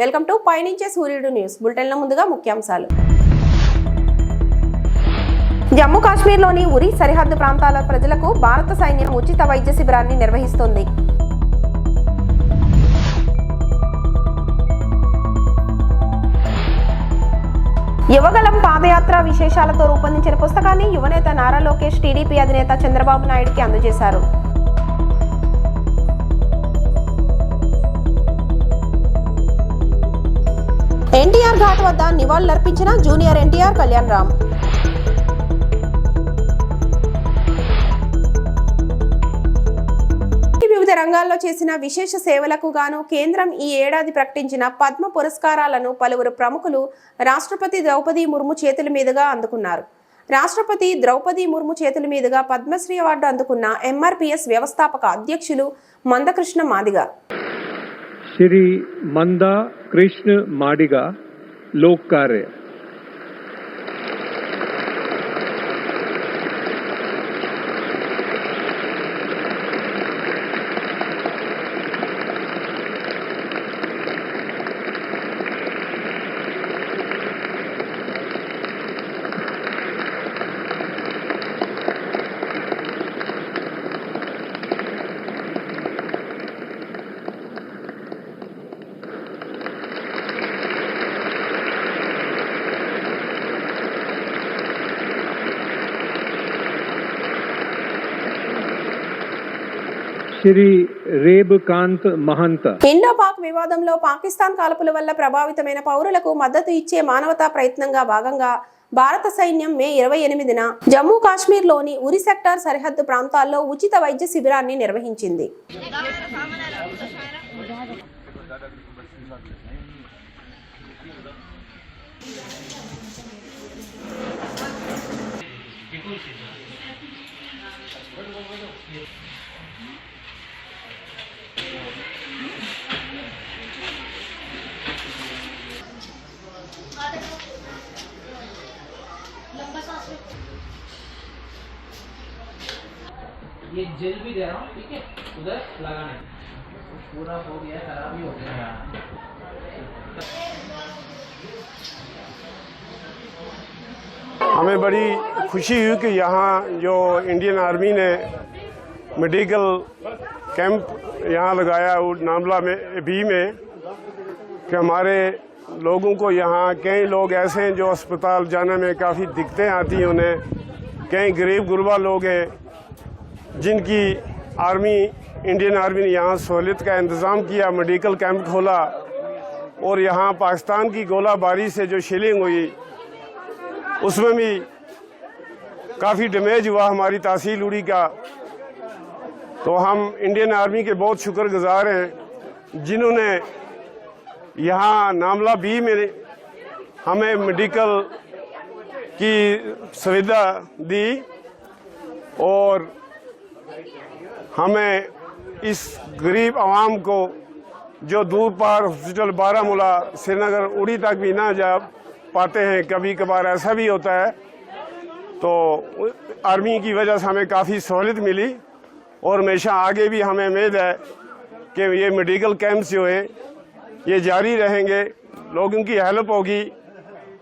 Welcome to పయనించే సూర్యుడు news. బులెటిన్ల ముందుగా ముఖ్యాంశాలు. జమ్మూ కాశ్మీర్లోని ఉరి సరిహద్దు ప్రాంతాల ప్రజలకు భారత సైన్యం ఉచిత వైద్య శిబిరాన్ని నిర్వహిస్తోంది. యువగలం పాదయాత్ర విశేషాలతో రూపొందించిన పుస్తకాన్ని యువనేత నారా లోకేష్ టీడీపీ అధినేత చంద్రబాబు నాయుడికి అందజేశారు. ఎన్టీఆర్ ఘాట్ వద్ద నివాళులర్పించిన జూనియర్ ఎన్టీఆర్ కళ్యాణ్ రామ్. వివిధ రంగాల్లో చేసిన విశేష సేవలకు గాను కేంద్రం ఈ ఏడాది ప్రకటించిన పద్మ పురస్కారాలను పలువురు ప్రముఖులు రాష్ట్రపతి ద్రౌపది ముర్ము చేతుల మీదుగా అందుకున్నారు. రాష్ట్రపతి ద్రౌపది ముర్ము చేతుల మీదుగా పద్మశ్రీ అవార్డు అందుకున్న ఎంఆర్పిఎస్ వ్యవస్థాపక అధ్యక్షులు మందకృష్ణ మాదిగ. श्री मंदा कृष्ण माडिगा लोक कार्य శ్రీ రేబుకాంత్ మహంత ఇండో పాక్ వివాదంలో పాకిస్తాన్ కాల్పుల వల్ల ప్రభావితమైన పౌరులకు మద్దతు ఇచ్చే మానవతా ప్రయత్నంగా భాగంగా భారత సైన్యం మే ఇరవై ఎనిమిదిన జమ్మూ కాశ్మీర్లోని ఉరి సెక్టార్ సరిహద్దు ప్రాంతాల్లో ఉచిత వైద్య శిబిరాన్ని నిర్వహించింది Thank you. ये जेल भी दे रहा हूँ ठीक है उधर लगाने पूरा हो गया खराब ही हो गया ہمیں بڑی خوشی ہوئی کہ یہاں جو انڈین آرمی نے میڈیکل کیمپ یہاں لگایا ناملہ میں بھی میں کہ ہمارے لوگوں کو یہاں کئی لوگ ایسے ہیں جو اسپتال جانے میں کافی دقتیں آتی ہیں انہیں کئی غریب غربہ لوگ ہیں۔ جن کی آرمی، انڈین آرمی نے یہاں سہولت کا انتظام کیا، میڈیکل کیمپ کھولا اور یہاں پاکستان کی گولہ باری سے جو شیلنگ ہوئی، اس میں بھی کافی ڈمیج ہوا ہماری تحصیل اڑی کا۔ تو ہم انڈین آرمی کے بہت شکر گزار ہیں، جنہوں نے یہاں ناملہ بی میں ہمیں میڈیکل کی سویدھا دی اور ہمیں اس غریب عوام کو جو دور پار ہاسپٹل بارہ ملا سری نگر اڑی تک بھی نہ جا پاتے ہیں، کبھی کبھار ایسا بھی ہوتا ہے۔ تو آرمی کی وجہ سے ہمیں کافی سہولت ملی اور ہمیشہ آگے بھی ہمیں امید ہے کہ یہ میڈیکل کیمپس جو ہیں، یہ جاری رہیں گے۔ لوگوں کی ہیلپ ہوگی۔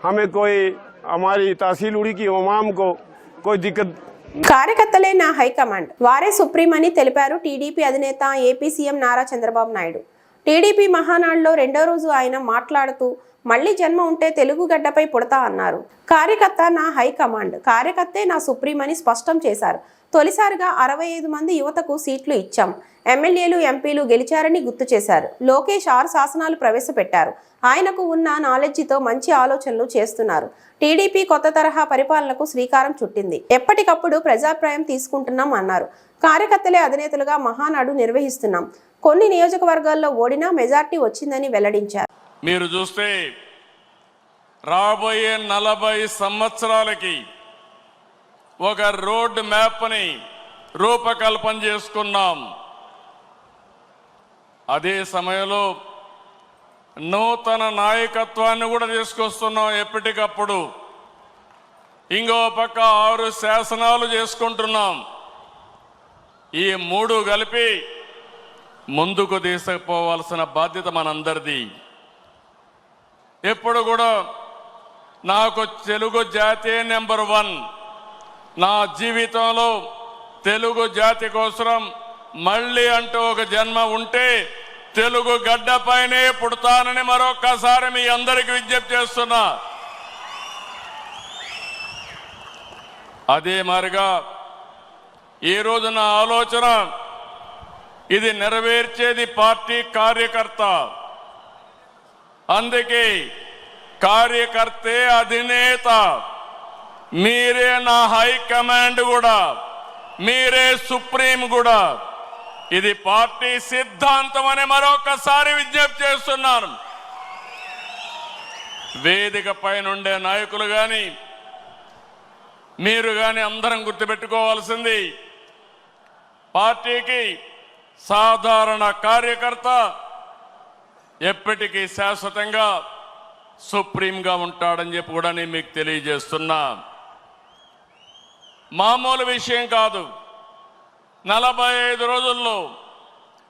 ہمیں کوئی ہماری تحصیل اڑی کی عوام کو کوئی دقت కార్యకర్తలే నా హైకమాండ్ వారే సుప్రీం అని తెలిపారు టీడీపీ అధినేత AP CM Nara Chandrababu Naidu. TDP మహానాడులో రెండో రోజు ఆయన మాట్లాడుతూ మళ్ళీ జన్మ ఉంటే తెలుగు గడ్డపై పుడతా అన్నారు. కార్యకర్త నా హైకమాండ్ కార్యకర్తే నా సుప్రీం అని స్పష్టం చేశారు. తొలిసారిగా అరవై ఐదు మంది యువతకు సీట్లు ఇచ్చాం. ఎమ్మెల్యేలు ఎంపీలు గెలిచారని గుర్తు చేశారు. లోకేష్ ఆరు శాసనాలు ప్రవేశపెట్టారు. ఆయనకు ఉన్న నాలెడ్జితో మంచి ఆలోచనలు చేస్తున్నారు. టీడీపీ కొత్త తరహా పరిపాలనకు శ్రీకారం చుట్టింది. ఎప్పటికప్పుడు ప్రజాప్రాయం తీసుకుంటున్నాం అన్నారు. కార్యకర్తలే అధినేతలుగా మహానాడు నిర్వహిస్తున్నాం. కొన్ని నియోజకవర్గాల్లో ఓడినా మెజార్టీ వచ్చిందని వెల్లడించారు. మీరు చూస్తే రాబోయే నలభై సంవత్సరాలకి ఒక రోడ్ మ్యాప్ని రూపకల్పన చేసుకున్నాం. అదే సమయంలో నూతన నాయకత్వాన్ని కూడా తీసుకొస్తున్నాం ఎప్పటికప్పుడు. ఇంకో పక్క ఆరు శాసనాలు చేసుకుంటున్నాం. ఈ మూడు కలిపి ముందుకు తీసుకుపోవాల్సిన బాధ్యత మనందరిది. ఎప్పుడు కూడా నాకు తెలుగు జాతీయ నెంబర్ వన్. నా జీవితంలో తెలుగు జాతి కోసం మళ్ళీ అంటూ ఒక జన్మ ఉంటే తెలుగు గడ్డపైనే పుడతానని మరొక్కసారి మీ అందరికి విజ్ఞప్తి చేస్తున్నా. అదే మారిగా ఈరోజు నా ఆలోచన ఇది నెరవేర్చేది పార్టీ కార్యకర్త. అందుకే కార్యకర్తే అధినేత మీరే నా హైకమాండ్ కూడా మీరే సుప్రీం కూడా. ఇది పార్టీ సిద్ధాంతం అని మరొకసారి విజ్ఞప్తి చేస్తున్నాను. వేదిక పైనుండే నాయకులు కానీ మీరు కానీ అందరం గుర్తుపెట్టుకోవాల్సింది పార్టీకి సాధారణ కార్యకర్త ఎప్పటికీ శాశ్వతంగా సుప్రీంగా ఉంటాడని చెప్పి కూడా నేను మీకు తెలియజేస్తున్నా. మామూలు విషయం కాదు. నలభై ఐదు రోజుల్లో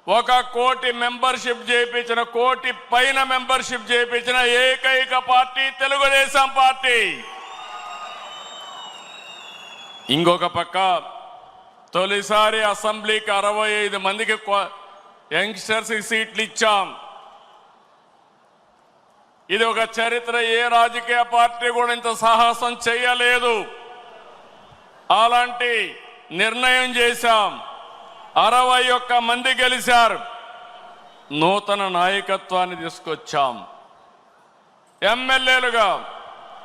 ఒక కోటి మెంబర్షిప్ చేయించిన కోటి పైన మెంబర్షిప్ చేయించిన ఏకైక పార్టీ తెలుగుదేశం పార్టీ. ఇంకొక పక్క తొలిసారి అసెంబ్లీకి అరవై ఐదు మందికి కొ- యంగ్స్టర్స్ సీట్లు ఇచ్చాం. ఇది ఒక చరిత్ర ఏ రాజకీయ పార్టీ కూడా ఇంత సాహసం చేయలేదు. అలాంటి నిర్ణయం చేశాం. అరవై ఒక్క మంది గెలిచారు. నూతన నాయకత్వాన్ని తీసుకొచ్చాం. ఎమ్మెల్యేలుగా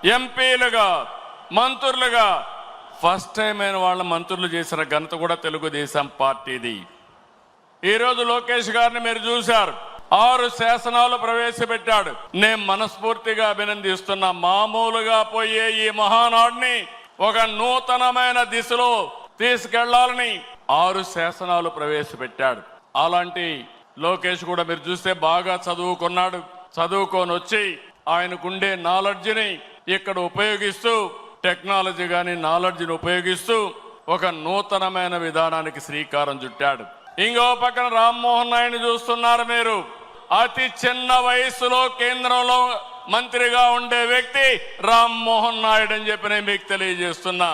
ఎంపీలుగా మంత్రులుగా ఫస్ట్ టైం అయిన వాళ్ళ మంత్రులు చేసిన ఘనత కూడా తెలుగుదేశం పార్టీది. ఈరోజు లోకేష్ గారిని మీరు చూశారు. ఆరు శాసనాలు ప్రవేశపెట్టాడు. నేను మనస్ఫూర్తిగా అభినందిస్తున్నా. మామూలుగా పోయే ఈ మహానాడిని ఒక నూతనమైన దిశలో తీసుకెళ్ళాలని ఆరు శాసనాలు ప్రవేశపెట్టాడు. అలాంటి లోకేష్ కూడా మీరు చూస్తే బాగా చదువుకున్నాడు. చదువుకొని వచ్చి ఆయనకుండే నాలెడ్జిని ఇక్కడ ఉపయోగిస్తూ టెక్నాలజీ కానీ నాలెడ్జిని ఉపయోగిస్తూ ఒక నూతనమైన విధానానికి శ్రీకారం చుట్టాడు. ఇంకో పక్కన రామ్మోహన్ నాయుడు చూస్తున్నారు మీరు. అతి చిన్న వయసులో కేంద్రంలో మంత్రిగా ఉండే వ్యక్తి రామ్మోహన్ నాయుడు అని చెప్పి నేను మీకు తెలియజేస్తున్నా.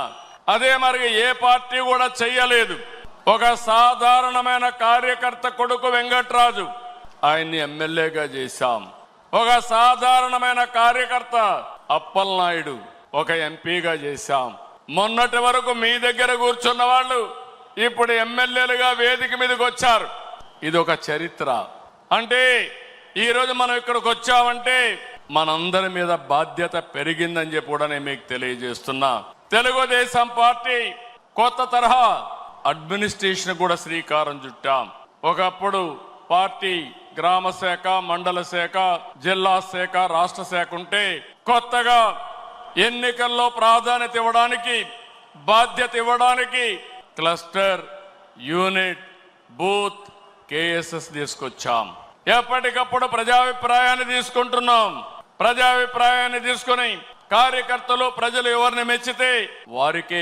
అదే మరి ఏ పార్టీ కూడా చెయ్యలేదు. ఒక సాధారణమైన కార్యకర్త కొడుకు వెంకట్రాజు. ఆయన్ని ఎమ్మెల్యేగా చేశాం. ఒక సాధారణమైన కార్యకర్త అప్పలనాయుడు. ఒక ఎంపీగా చేశాం. మొన్నటి వరకు మీ దగ్గర కూర్చున్న వాళ్ళు ఇప్పుడు ఎమ్మెల్యేలుగా వేదిక మీదకి వచ్చారు. ఇది ఒక చరిత్ర. అంటే ఈరోజు మనం ఇక్కడికి వచ్చామంటే మనందరి మీద బాధ్యత పెరిగిందని చెప్పి కూడా నేను మీకు తెలియజేస్తున్నా. తెలుగుదేశం పార్టీ కొత్త తరహా అడ్మినిస్ట్రేషన్ కూడా శ్రీకారం చుట్టాం. ఒకప్పుడు పార్టీ గ్రామ శాఖ మండల శాఖ జిల్లా శాఖ రాష్ట్ర శాఖ ఉంటే కొత్తగా ఎన్నికల్లో ప్రాధాన్యత ఇవ్వడానికి బాధ్యత ఇవ్వడానికి క్లస్టర్ యూనిట్ బూత్ కేఎస్ఎస్ తీసుకొచ్చాం. ఎప్పటికప్పుడు ప్రజాభిప్రాయాన్ని తీసుకుంటున్నాం. ప్రజాభిప్రాయాన్ని తీసుకుని కార్యకర్తలు ప్రజలు ఎవరిని మెచ్చితే వారికి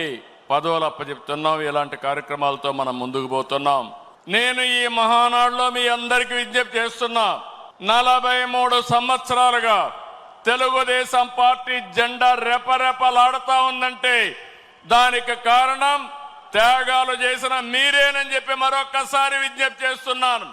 పదవులు అప్పచెప్తున్నాం. ఇలాంటి కార్యక్రమాలతో మనం ముందుకు పోతున్నాం. నేను ఈ మహానాడులో మీ అందరికీ విజ్ఞప్తి చేస్తున్నా. నలభై మూడు సంవత్సరాలుగా తెలుగుదేశం పార్టీ జెండా రెపరెపలాడుతా ఉందంటే దానికి కారణం త్యాగాలు చేసిన మీరేనని చెప్పి మరొక్కసారి విజ్ఞప్తి చేస్తున్నాను.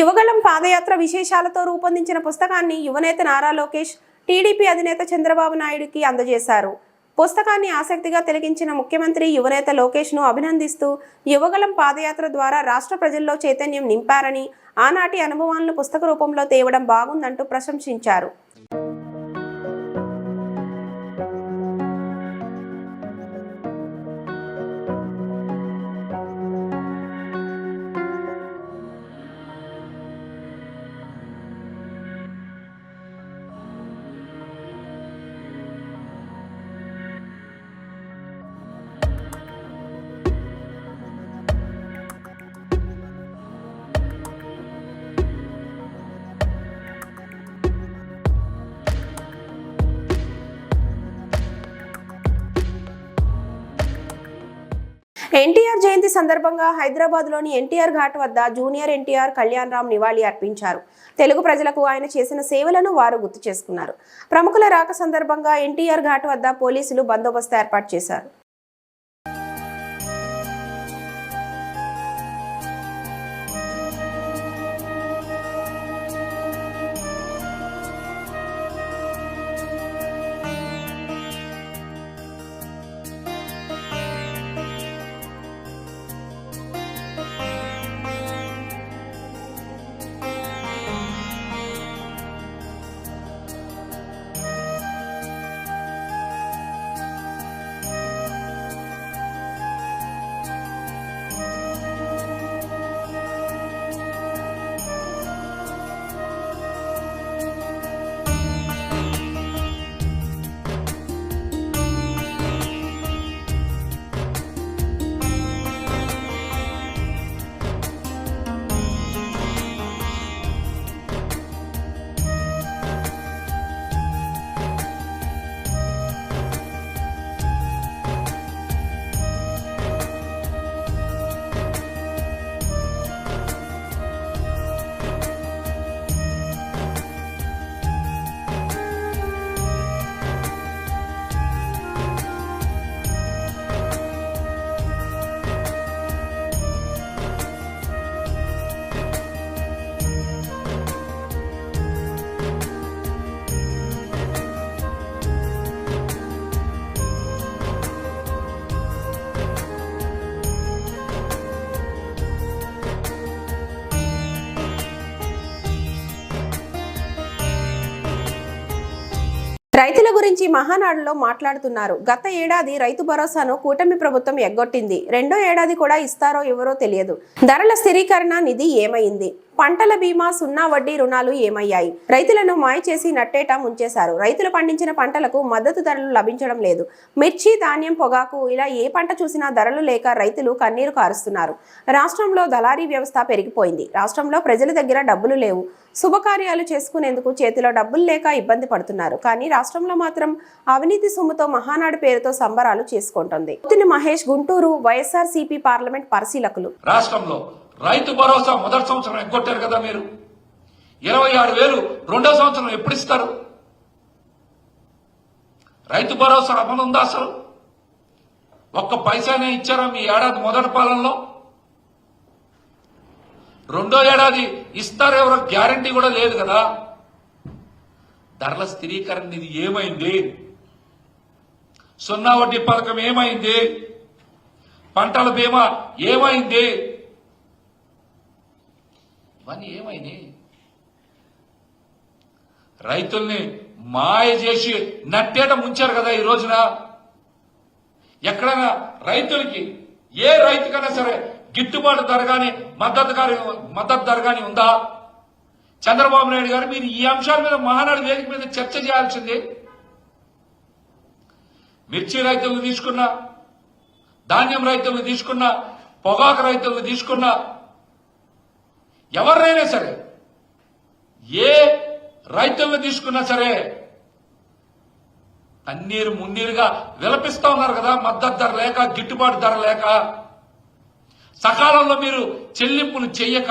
యువగలం పాదయాత్ర విశేషాలతో రూపొందించిన పుస్తకాన్ని యువనేత నారా లోకేష్ టీడీపీ అధినేత చంద్రబాబు నాయుడుకి అందజేశారు. పుస్తకాన్ని ఆసక్తిగా తిలకించిన ముఖ్యమంత్రి యువనేత లోకేష్ను అభినందిస్తూ యువగలం పాదయాత్ర ద్వారా రాష్ట్ర ప్రజల్లో చైతన్యం నింపారని ఆనాటి అనుభవాలను పుస్తక రూపంలో తేవడం బాగుందంటూ ప్రశంసించారు. ఎన్టీఆర్ జయంతి సందర్భంగా హైదరాబాద్లోని ఎన్టీఆర్ ఘాట్ వద్ద జూనియర్ ఎన్టీఆర్ కళ్యాణ్ రామ్ నివాళి అర్పించారు. తెలుగు ప్రజలకు ఆయన చేసిన సేవలను వారు గుర్తు చేసుకున్నారు. ప్రముఖుల రాక సందర్భంగా ఎన్టీఆర్ ఘాట్ వద్ద పోలీసులు బందోబస్తు ఏర్పాటు చేశారు. గురించి మహానాడులో మాట్లాడుతున్నారు. గత ఏడాది రైతు భరోసాను కూటమి ప్రభుత్వం ఎగ్గొట్టింది. రెండో ఏడాది కూడా ఇస్తారో ఎవరో తెలియదు. ధరల స్థిరీకరణ నిధి ఏమైంది? పంటల బీమా సున్నా వడ్డీ రుణాలు ఏమయ్యాయి? రైతులను మాయ చేసి నట్టేట ముంచేశారు. రైతులు పండించిన పంటలకు మద్దతు ధరలు లభించడం లేదు. మిర్చి ధాన్యం పొగాకు ఇలా ఏ పంట చూసినా ధరలు లేక రైతులు కన్నీరు కారుస్తున్నారు. రాష్ట్రంలో దళారీ వ్యవస్థ పెరిగిపోయింది. రాష్ట్రంలో ప్రజల దగ్గర డబ్బులు లేవు. శుభకార్యాలు చేసుకునేందుకు చేతిలో డబ్బులు లేక ఇబ్బంది పడుతున్నారు. కానీ రాష్ట్రంలో మాత్రం అవినీతి సొమ్ముతో మహానాడు పేరుతో సంబరాలు చేసుకుంటోంది. మహేష్ గుంటూరు వైఎస్ఆర్ పార్లమెంట్ పరిశీలకులు. రాష్ట్రంలో రైతు భరోసా మొదటి సంవత్సరం ఎగ్గొట్టారు కదా మీరు? ఇరవై ఆరు వేలు రెండో సంవత్సరం ఎప్పుడు ఇస్తారు? రైతు భరోసా అమలు ఉందా అసలు? ఒక్క పైసానే ఇచ్చారా మీ ఏడాది మొదటి పాలనలో? రెండో ఏడాది ఇస్తారు ఎవరో గ్యారంటీ కూడా లేదు కదా. ధరల స్థిరీకరణ నిధి ఏమైంది? సున్నా వడ్డీ పథకం ఏమైంది? పంటల బీమా ఏమైంది? ఇవన్నీ ఏమైంది? రైతుల్ని మాయ చేసి నట్టేట ముంచారు కదా ఈ రోజున. ఎక్కడైనా రైతులకి ఏ రైతుకైనా సరే గిట్టుబాటు ధర కానీ మద్దతు మద్దతు ధర కానీ ఉందా? చంద్రబాబు నాయుడు గారు మీరు ఈ అంశాల మీద మహానాడు వేదిక మీద చర్చ చేయాల్సింది. మిర్చి రైతులకు తీసుకున్నా ధాన్యం రైతులకు తీసుకున్నా పొగాకు రైతులకు తీసుకున్నా ఎవరినైనా సరే ఏ రైతులను తీసుకున్నా సరే అన్నీరు మున్నీరుగా విలపిస్తా ఉన్నారు కదా మద్దతు ధర లేక గిట్టుబాటు ధర లేక. సకాలంలో మీరు చెల్లింపులు చెయ్యక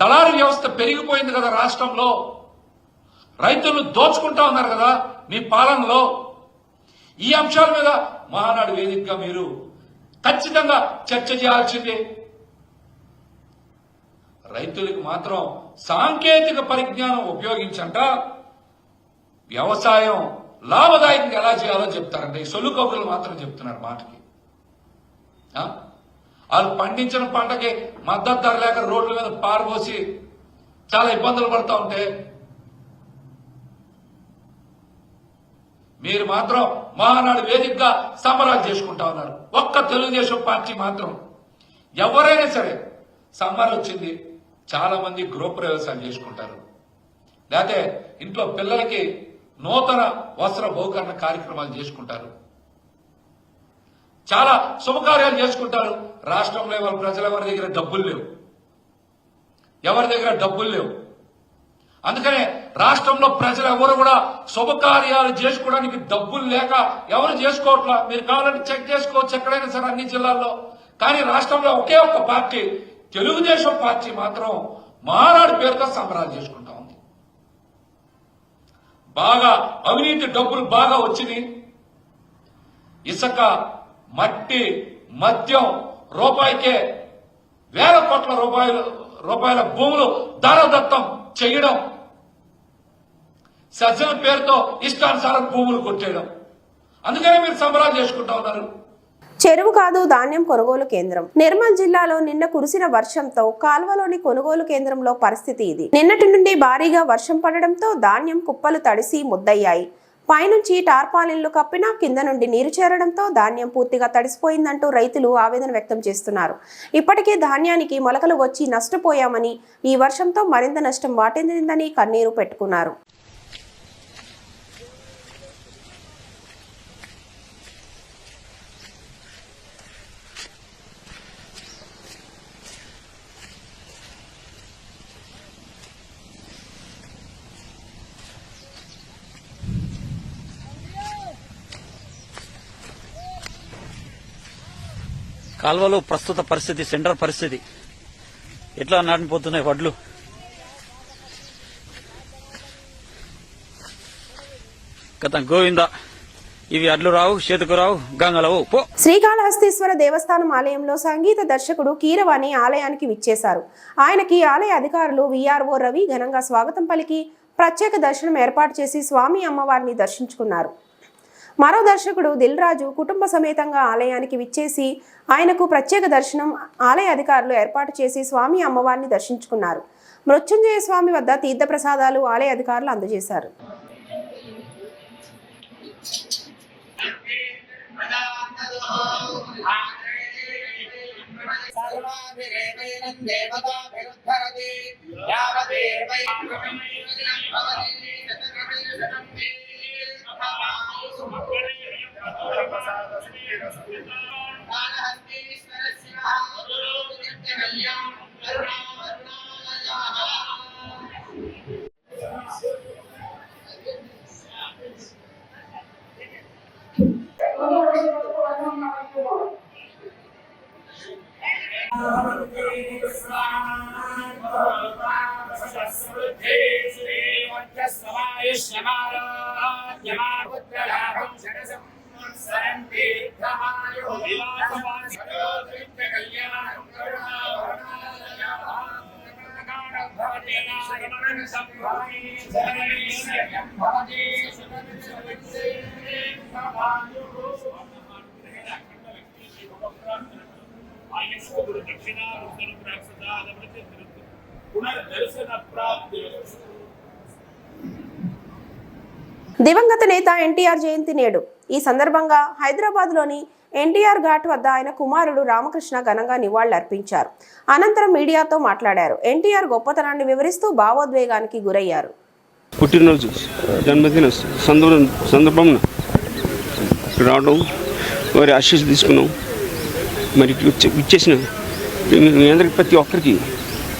దళారు వ్యవస్థ పెరిగిపోయింది కదా రాష్ట్రంలో. రైతులు దోచుకుంటా ఉన్నారు కదా మీ పాలనలో. ఈ అంశాల మీద మహానాడు వేదికగా మీరు ఖచ్చితంగా చర్చ చేయాల్సిందే. రైతులకు మాత్రం సాంకేతిక పరిజ్ఞానం ఉపయోగించంట. వ్యవసాయం లాభదాయకంగా ఎలా చేయాలో చెప్తారంట. ఈ సొల్లు కబుర్లు మాత్రం చెప్తున్నారు మాటకి. వాళ్ళు పండించిన పంటకి మద్దతు ధర లేక రోడ్ల మీద పారబోసి చాలా ఇబ్బందులు పడతా ఉంటే మీరు మాత్రం మహానాడు వేదికగా సంబరాలు చేసుకుంటా ఉన్నారు. ఒక్క తెలుగుదేశం పార్టీ మాత్రం. ఎవరైనా సరే సమ్మర్ వచ్చింది చాలా మంది గృహప్రవేశాలు చేసుకుంటారు. లేకపోతే ఇంట్లో పిల్లలకి నూతన వస్త్ర బహుకరణ కార్యక్రమాలు చేసుకుంటారు. చాలా శుభకార్యాలు చేసుకుంటారు. రాష్ట్రంలో వాళ్ళ ప్రజల ఎవరి దగ్గర డబ్బులు లేవు. ఎవరి దగ్గర డబ్బులు లేవు. అందుకనే రాష్ట్రంలో ప్రజలు ఎవరు కూడా శుభకార్యాలు చేసుకోవడానికి డబ్బులు లేక ఎవరు చేసుకోవట్లా? మీరు కావాలంటే చెక్ చేసుకోవచ్చు ఎక్కడైనా సరే అన్ని జిల్లాల్లో. కానీ రాష్ట్రంలో ఒకే ఒక్క పార్టీ తెలుగుదేశం పార్టీ మాత్రం మానాడు పేరుతో సంబరాలు చేసుకుంటా ఉంది. బాగా అవినీతి డబ్బులు బాగా వచ్చినాయి. ఇసుక మట్టి మద్యం రూపాయికే వేల కోట్ల రూపాయలు రూపాయల భూములు దారదత్తం చేయడం సజ్జన పేరుతో ఇష్టానుసారం భూములు కొట్టేయడం. అందుకనే మీరు సంబరాలు చేసుకుంటా ఉన్నారు. చెరువు కాదు ధాన్యం కొనుగోలు కేంద్రం. నిర్మల్ జిల్లాలో నిన్న కురిసిన వర్షంతో కాల్వలోని కొనుగోలు కేంద్రంలో పరిస్థితి ఇది. నిన్నటి నుండి భారీగా వర్షం పడడంతో ధాన్యం కుప్పలు తడిసి ముద్దయ్యాయి. పైనుంచి టార్పాలిన్లు కప్పినా కింద నుండి నీరు చేరడంతో ధాన్యం పూర్తిగా తడిసిపోయిందంటూ రైతులు ఆవేదన వ్యక్తం చేస్తున్నారు. ఇప్పటికే ధాన్యానికి మొలకలు వచ్చి నష్టపోయామని ఈ వర్షంతో మరింత నష్టం వాటిల్లిందని కన్నీరు పెట్టుకున్నారు. కాల్వలో ప్రస్తుత పరిస్థితి సెంటర్ పరిస్థితి. ఎట్లా నాటిపోతున్నాయి వడ్లు? గత గోవింద ఇవి అడ్లు రావు చేతుకు రావు గంగలవు పో. శ్రీకాళహస్తీశ్వర దేవస్థానం ఆలయంలో సంగీత దర్శకుడు కీరవాణి ఆలయానికి విచ్చేశారు. ఆయనకి ఆలయ అధికారులు విఆర్ఓ రవి ఘనంగా స్వాగతం పలికి ప్రత్యేక దర్శనం ఏర్పాటు చేసి స్వామి అమ్మవారిని దర్శించుకున్నారు. మరో దర్శకుడు దిల్ రాజు కుటుంబ సమేతంగా ఆలయానికి విచ్చేసి ఆయనకు ప్రత్యేక దర్శనం ఆలయ అధికారులు ఏర్పాటు చేసి స్వామి అమ్మవారిని దర్శించుకున్నారు. మృత్యుంజయ స్వామి వద్ద తీర్థప్రసాదాలు ఆలయ అధికారులు అందజేశారు. దివంగత నేత ఎన్టీఆర్ జయంతి నేడు. ఈ సందర్భంగా హైదరాబాద్లోని ఎన్టీఆర్ ఘాట్ వద్ద ఆయన కుమారుడు రామకృష్ణ ఘనంగా నివాళులర్పించారు. అనంతరం మీడియాతో మాట్లాడారు. ఎన్టీఆర్ గొప్పతనాన్ని వివరిస్తూ భావోద్వేగానికి గురయ్యారు. పుట్టినరోజు జన్మదిన సందర్భం సందర్భంన రావడం వారి ఆశీస్సు తీసుకున్నాం. మరి ఇచ్చేసిన మీ అందరికి ప్రతి ఒక్కరికి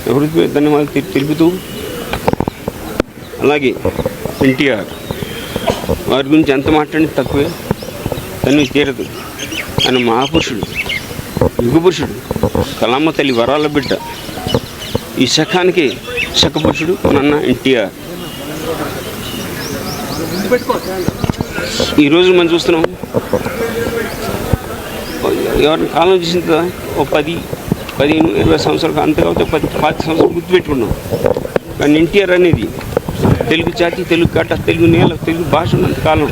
హృదయ ధన్యవాదాలు తెలుపుతూ అలాగే ఎన్టీఆర్ వారి గురించి ఎంత మాట్లాడినా తక్కువే. తను తీరదు. ఆయన మహాపురుషుడు యుగపురుషుడు కలామ తల్లి వరాల బిడ్డ. ఈ శకానికి శకపురుషుడు నన్న ఎన్టీఆర్. ఈరోజు మనం చూస్తున్నాం ఎవరిని కాలం చేసిన కదా ఓ పది పదిహేను ఇరవై సంవత్సరాలు అంతే పది పాతి సంవత్సరాలు గుర్తుపెట్టుకున్నాం. కానీ ఎన్టీఆర్ అనేది తెలుగు జాతి తెలుగు గడ్డ తెలుగు నేల తెలుగు భాష కాలం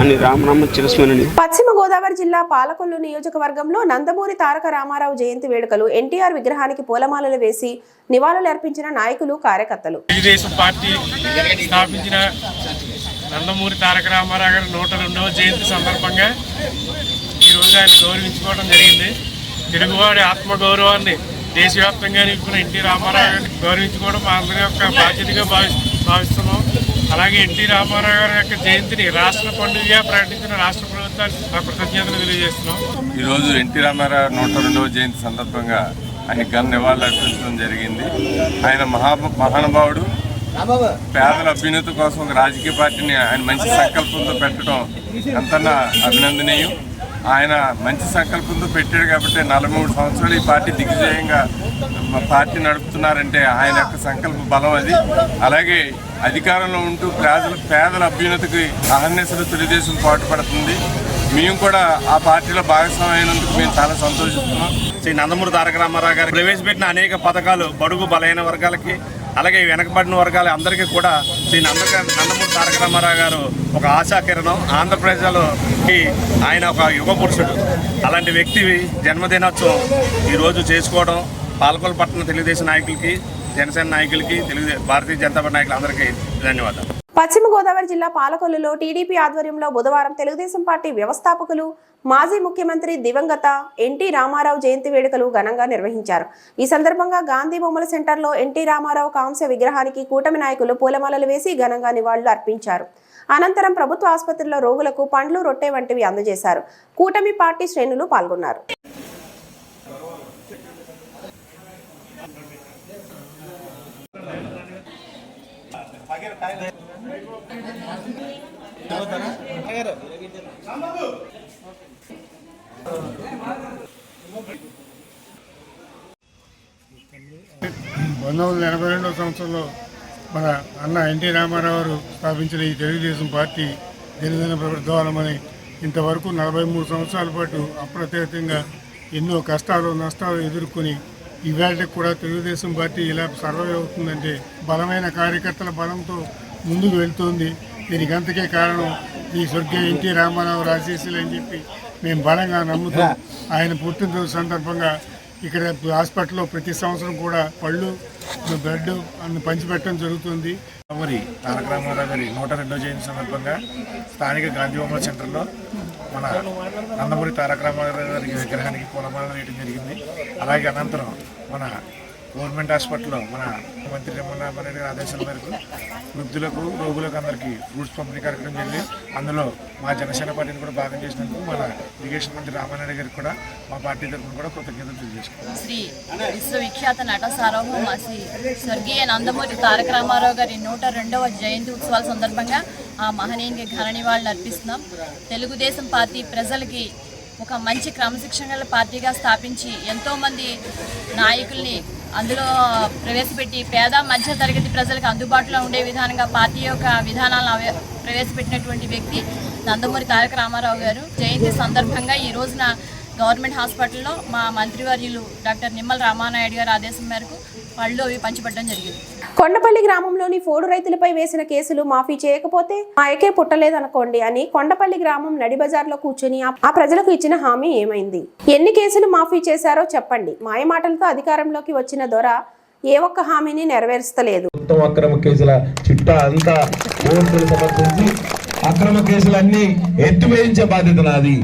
అని రామనామ చిరస్మరణి పశ్చిమ గోదావరి జిల్లా పాలకొల్లు నియోజకవర్గంలో నందమూరి తారక రామారావు జయంతి వేడుకలు ఎన్టీఆర్ విగ్రహానికి పూలమాలలు వేసి నివాళులు అర్పించిన నాయకులు కార్యకర్తలు. తెలుగుదేశం పార్టీ స్థాపించిన నందమూరి తారక రామారావు గారి నూట రెండవ జయంతి సందర్భంగా ఈరోజు ఆయన గౌరవించుకోవడం జరిగింది. తెలుగువాడి ఆత్మగౌరవాన్ని దేశవ్యాప్తంగా నిలిపిన ఎన్టీ రామారావు గారిని గౌరవించుకోవడం మా అందరి యొక్క బాధ్యతగా భావి భావిస్తున్నాం. అలాగే ఎన్టీ రామారావు గారి యొక్క జయంతిని రాష్ట్ర పండుగగా ప్రకటించిన రాష్ట్ర ప్రభుత్వానికి మా కృతజ్ఞతలు తెలియజేస్తున్నాం. ఈరోజు ఎన్టీ రామారావు నూట రెండవ జయంతి సందర్భంగా ఆయన ఘన నివాళులు అర్పించడం జరిగింది. ఆయన మహా మహానుభావుడు. పేదల అభ్యున్నతి కోసం ఒక రాజకీయ పార్టీని ఆయన మంచి సంకల్పంతో పెట్టడం ఎంతన్నా అభినందనీయం. ఆయన మంచి సంకల్పంతో పెట్టాడు కాబట్టి నలభై మూడు సంవత్సరాలు ఈ పార్టీ దిగ్విజయంగా పార్టీ నడుపుతున్నారంటే ఆయన యొక్క సంకల్ప బలం అది. అలాగే అధికారంలో ఉంటూ ప్రజల పేదల అభ్యున్నతికి అహర్నిశలు తెలుగుదేశం పాటుపడుతుంది. మేము కూడా ఆ పార్టీలో భాగస్వామైనందుకు మేము చాలా సంతోషిస్తున్నాం. శ్రీ నందమూరి తారక రామారావు గారు ప్రవేశపెట్టిన అనేక పథకాలు బడుగు బలహీన వర్గాలకి అలాగే వెనకబడిన వర్గాల అందరికీ కూడా శ్రీ నందక నందమూరి తారక రామారావు గారు ఒక ఆశా కిరణం. ఆంధ్రప్రదేశ్లోకి ఆయన ఒక యుగ పురుషుడు. అలాంటి వ్యక్తి జన్మదినోత్సవం ఈరోజు చేసుకోవడం పాలకొల పట్టణ తెలుగుదేశం నాయకులకి జనసేన నాయకులకి తెలుగు భారతీయ జనతా పార్టీ నాయకులు అందరికీ ధన్యవాదాలు. పశ్చిమ గోదావరి జిల్లా పాలకొల్లులో టీడీపీ ఆధ్వర్యంలో బుధవారం తెలుగుదేశం పార్టీ వ్యవస్థాపకులు మాజీ ముఖ్యమంత్రి దివంగత ఎన్టీ రామారావు జయంతి వేడుకలు ఘనంగా నిర్వహించారు. ఈ సందర్భంగా గాంధీ బొమ్మల సెంటర్లో ఎన్టీ రామారావు కాంస్య విగ్రహానికి కూటమి నాయకులు పూలమాలలు వేసి ఘనంగా నివాళులు అర్పించారు. అనంతరం ప్రభుత్వ ఆసుపత్రిలో రోగులకు పండ్లు రొట్టె వంటివి అందజేశారు. కూటమి పార్టీ శ్రేణులు పాల్గొన్నారు. పంతొమ్మిది వందల ఎనభై రెండవ సంవత్సరంలో మన అన్న ఎన్టీ రామారావు గారు స్థాపించిన ఈ తెలుగుదేశం పార్టీ గిరిజన ప్రభుత్వాలమని ఇంతవరకు నలభై మూడు సంవత్సరాల పాటు అప్రత్యేకంగా ఎన్నో కష్టాలు నష్టాలు ఎదుర్కొని ఇవాళకి కూడా తెలుగుదేశం పార్టీ ఇలా సర్వే అవుతుందంటే బలమైన కార్యకర్తల బలంతో ముందుకు వెళ్తుంది. దీనికి అంతకే కారణం ఈ స్వర్గీయ ఎన్టీ రామారావు రాజేశీలు అని చెప్పి మేము బలంగా నమ్ముతాం ఆయన పుట్టినరోజు సందర్భంగా ఇక్కడ హాస్పిటల్లో ప్రతి సంవత్సరం కూడా పళ్ళు బెడ్ అన్ని పంచిపెట్టడం జరుగుతుంది. మరి తారక రామారావు గారి నూట రెండో జయంతి సందర్భంగా స్థానిక గాంధీ బొమ్మల సెంటర్లో మన నందమూరి తారక రామారావు గారి విగ్రహానికి పూలమాల వేయడం జరిగింది. అలాగే అనంతరం మన గవర్నమెంట్ హాస్పిటల్లో మన మంత్రి రమణారెడ్డి గారి ఆదేశాల మేరకు వృద్ధులకు రోగులకు అందరికీ ఫ్రూట్స్ పంపిణీ కార్యక్రమం జరిగింది. అందులో మా జనసేన పార్టీని కూడా భాగం చేసినందుకు మన ఇరిగేషన్ మంత్రి రామారెడ్డి గారికి కూడా మా పార్టీ తరఫున కూడా కృతజ్ఞతలు తెలియజేసుకున్నాం శ్రీ విశ్వవిఖ్యాత నట సార్వభౌమ శ్రీ స్వర్గీయ నందమూరి తారక రామారావు గారి నూట రెండవ జయంతి ఉత్సవాల సందర్భంగా ఆ మహనీయునికి ఘన నివాళులు అర్పిస్తున్నాం. తెలుగుదేశం పార్టీ ప్రజలకి ఒక మంచి క్రమశిక్షణ పార్టీగా స్థాపించి ఎంతోమంది నాయకుల్ని అందులో ప్రవేశపెట్టి పేద మధ్య తరగతి ప్రజలకు అందుబాటులో ఉండే విధానంగా పార్టీ యొక్క విధానాలను అవ- ప్రవేశపెట్టినటువంటి వ్యక్తి నందమూరి తారక రామారావు గారు. జయంతి సందర్భంగా ఈ రోజున గవర్నమెంట్ హాస్పిటల్లో మా మంత్రివర్యులు డాక్టర్ నిమ్మల రామానాయుడు గారి ఆదేశం మేరకు పళ్ళు అవి పంచిపెట్టడం జరిగింది. కొండపల్లి గ్రామంలోని పోడు రైతులపై వేసిన కేసులు మాఫీ చేయకపోతే మా ఏకే పుట్టలేదనుకోండి అని కొండపల్లి గ్రామం నడి బజార్లో కూర్చుని ఆ- ప్రజలకు ఇచ్చిన హామీ ఏమైంది? ఎన్ని కేసులు మాఫీ చేశారో చెప్పండి. మాయమాటలతో అధికారంలోకి వచ్చిన దొర ఏ ఒక్క హామీని నెరవేర్చలేదు మొత్తం అక్రమ కేసుల చిట్టా అంతా కోర్టులు సమర్పించి అక్రమ కేసులన్నీ ఎత్తివేయించే బాధ్యత నాది.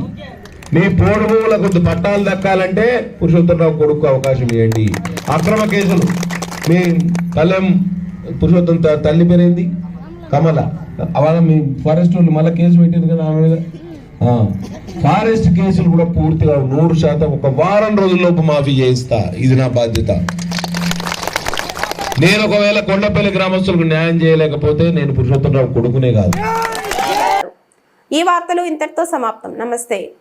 మీ పోడు భూముల పట్టాలు దక్కాలంటే పురుషోత్తమరావు కొడుకు అవకాశం ఇవ్వండి అక్రమ కేసులు. మీ కళ్యాణ్ పురుషోత్తం తల్లి పేరేంది? కమల. అవాళ మీ ఫారెస్ట్ వాళ్ళు మళ్ళీ కేసు పెట్టింది కదా ఆమె మీద? ఫారెస్ట్ కేసులు కూడా పూర్తిగా నూరు శాతం ఒక వారం రోజుల్లోపు మాఫీ చేయిస్తా ఇది నా బాధ్యత. నేను ఒకవేళ కొండపల్లి గ్రామస్తులకు న్యాయం చేయలేకపోతే నేను పురుషోత్తమరావు కొడుకునే కాదు. ఈ వార్తలు ఇంతటితో సమాప్తం. నమస్తే.